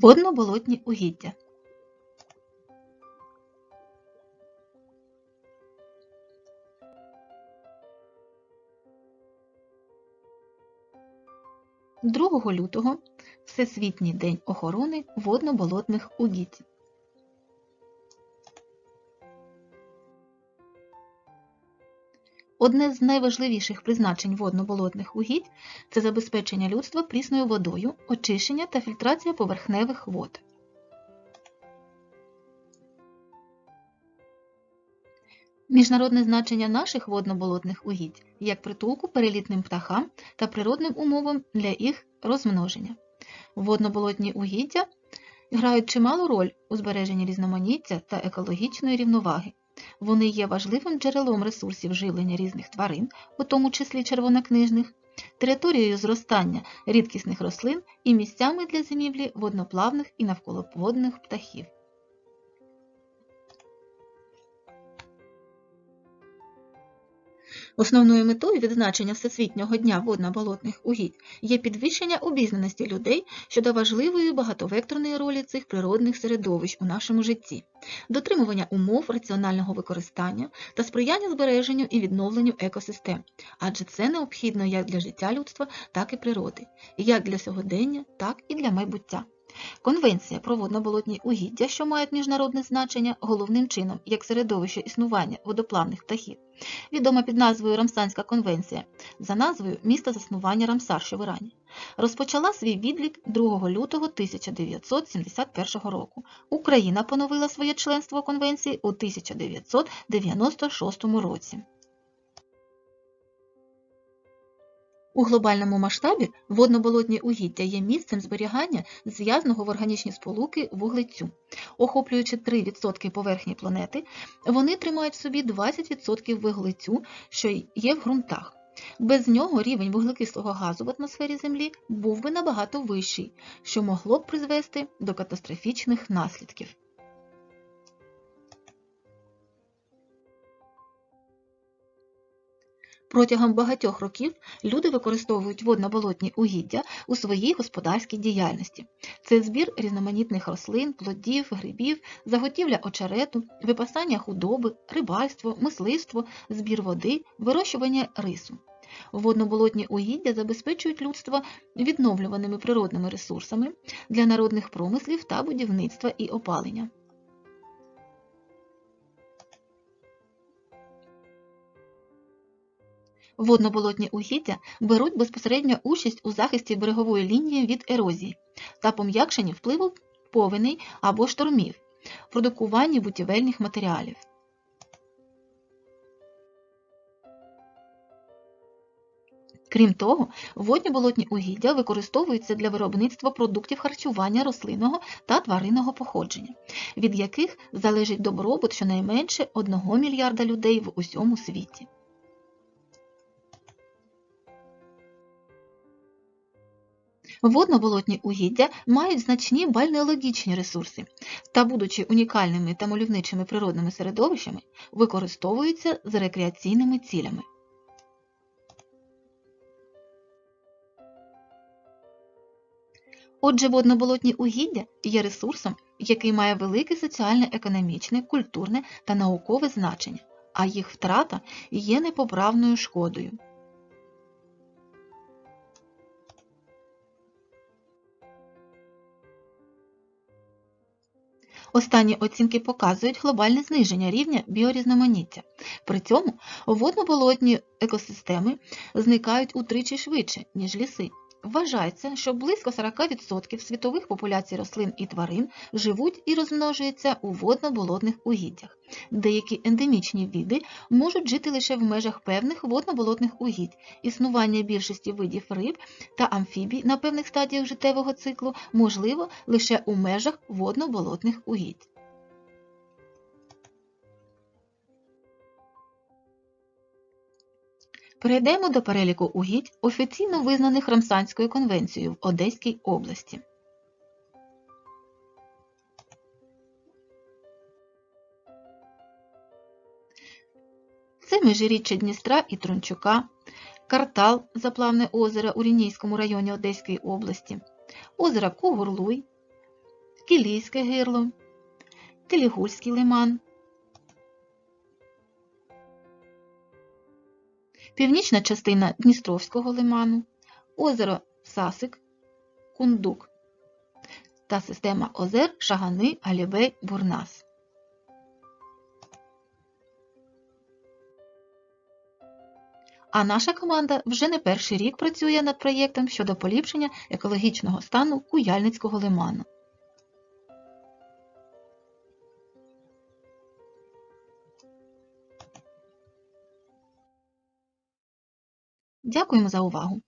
Водно-болотні угіддя. Другого лютого Всесвітній день охорони водно-болотних угідь. Одне з найважливіших призначень водно-болотних угідь це забезпечення людства прісною водою, очищення та фільтрація поверхневих вод. Міжнародне значення наших водно-болотних угідь як притулку перелітним птахам та природним умовам для їх розмноження. Водно-болотні угіддя грають чималу роль у збереженні різноманіття та екологічної рівноваги. Вони є важливим джерелом ресурсів живлення різних тварин, у тому числі червонокнижних, територією зростання рідкісних рослин і місцями для зимівлі водноплавних і навколоводних птахів. Основною метою відзначення Всесвітнього дня водно-болотних угідь є підвищення обізнаності людей щодо важливої багатовекторної ролі цих природних середовищ у нашому житті, дотримування умов раціонального використання та сприяння збереженню і відновленню екосистем, адже це необхідно як для життя людства, так і природи, як для сьогодення, так і для майбуття. Конвенція про водно-болотні угіддя, що мають міжнародне значення головним чином як середовище існування водоплавних птахів, відома під назвою Рамсанська конвенція, за назвою міста заснування Рамсар, що в Ірані, розпочала свій відлік 2 лютого 1971 року. Україна поновила своє членство конвенції у 1996 році. У глобальному масштабі водно-болотні угіддя є місцем зберігання зв'язаного в органічні сполуки вуглецю. Охоплюючи 3% поверхні планети, вони тримають в собі 20% вуглецю, що є в ґрунтах. Без нього рівень вуглекислого газу в атмосфері Землі був би набагато вищий, що могло б призвести до катастрофічних наслідків. Протягом багатьох років люди використовують водно-болотні угіддя у своїй господарській діяльності. Це збір різноманітних рослин, плодів, грибів, заготівля очерету, випасання худоби, рибальство, мисливство, збір води, вирощування рису. Водно-болотні угіддя забезпечують людство відновлюваними природними ресурсами для народних промислів та будівництва і опалення. Водно-болотні угіддя беруть безпосередньо участь у захисті берегової лінії від ерозії та пом'якшенні впливу повеней або штормів, продукуванні будівельних матеріалів. Крім того, водні болотні угіддя використовуються для виробництва продуктів харчування рослинного та тваринного походження, від яких залежить добробут щонайменше 1 мільярда людей в усьому світі. Водно-болотні угіддя мають значні бальнеологічні ресурси та, будучи унікальними та мальовничими природними середовищами, використовуються з рекреаційними цілями. Отже, водно-болотні угіддя є ресурсом, який має велике соціально-економічне, культурне та наукове значення, а їх втрата є непоправною шкодою. Останні оцінки показують глобальне зниження рівня біорізноманіття. При цьому водно-болотні екосистеми зникають утричі швидше, ніж ліси. Вважається, що близько 40% світових популяцій рослин і тварин живуть і розмножуються у водно-болотних угіддях. Деякі ендемічні види можуть жити лише в межах певних водно-болотних угідь. Існування більшості видів риб та амфібій на певних стадіях життєвого циклу можливо лише у межах водно-болотних угідь. Перейдемо до переліку угідь, офіційно визнаних Рамсанською конвенцією в Одеській області. Це межиріччя Дністра і Трунчука, Картал, заплавне озеро у Рінійському районі Одеської області, озеро Кугурлуй, Кілійське гирло, Келігульський лиман, північна частина Дністровського лиману, озеро Сасик, Кундук та система озер Шагани, Алібей, Бурнас. А наша команда вже не перший рік працює над проєктом щодо поліпшення екологічного стану Куяльницького лиману. Дякуємо за увагу!